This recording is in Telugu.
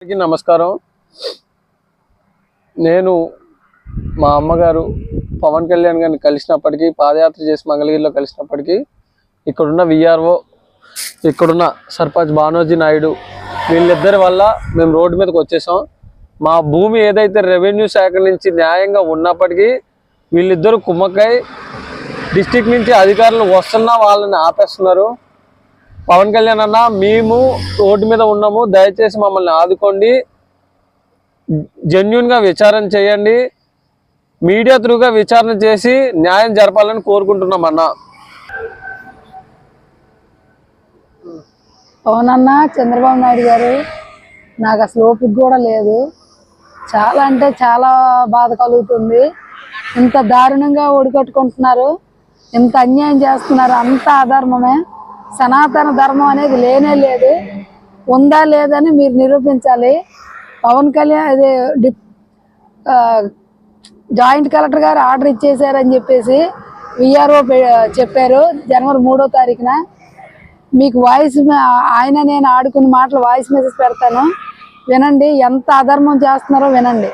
అందరికీ నమస్కారం. నేను మా అమ్మగారు పవన్ కళ్యాణ్ గారిని కలిసినప్పటికీ పాదయాత్ర చేసి మంగళగిరిలో కలిసినప్పటికీ ఇక్కడున్న విఆర్ఓ ఇక్కడున్న సర్పంచ్ భానోజీ నాయుడు వీళ్ళిద్దరి వల్ల మేము రోడ్డు మీదకి వచ్చేసాం. మా భూమి ఏదైతే రెవెన్యూ శాఖ నుంచి న్యాయంగా ఉన్నప్పటికీ వీళ్ళిద్దరూ కుమ్మక్కై డిస్టిక్ నుంచి అధికారులు వస్తున్నా వాళ్ళని ఆపేస్తున్నారు. పవన్ కళ్యాణ్ అన్న మేము రోడ్డు మీద ఉన్నాము. దయచేసి మమ్మల్ని ఆదుకోండి. జెన్యున్గా విచారణ చేయండి. మీడియా త్రూగా విచారణ చేసి న్యాయం జరపాలని కోరుకుంటున్నాం అన్న. అవునన్నా చంద్రబాబు నాయుడు గారు నాకు అసలు ఓపిక కూడా లేదు. చాలా అంటే చాలా బాధ కలుగుతుంది. ఇంత దారుణంగా ఒడికట్టుకుంటున్నారు ఇంత అన్యాయం చేస్తున్నారు. అంత అధర్మమే సనాతన ధర్మం అనేది లేనే లేదు. ఉందా లేదని మీరు నిరూపించాలి. పవన్ కళ్యాణ్ ఇది డిప్ జాయింట్ కలెక్టర్ గారు ఆర్డర్ ఇచ్చేసారని చెప్పేసి విఆర్ఓ చెప్పారు జనవరి మూడో తారీఖున. మీకు వాయిస్ ఆయన నేను ఆడుకున్న మాటలు వాయిస్ మెసేజ్ పెడతాను. వినండి ఎంత అధర్మం చేస్తున్నారో వినండి.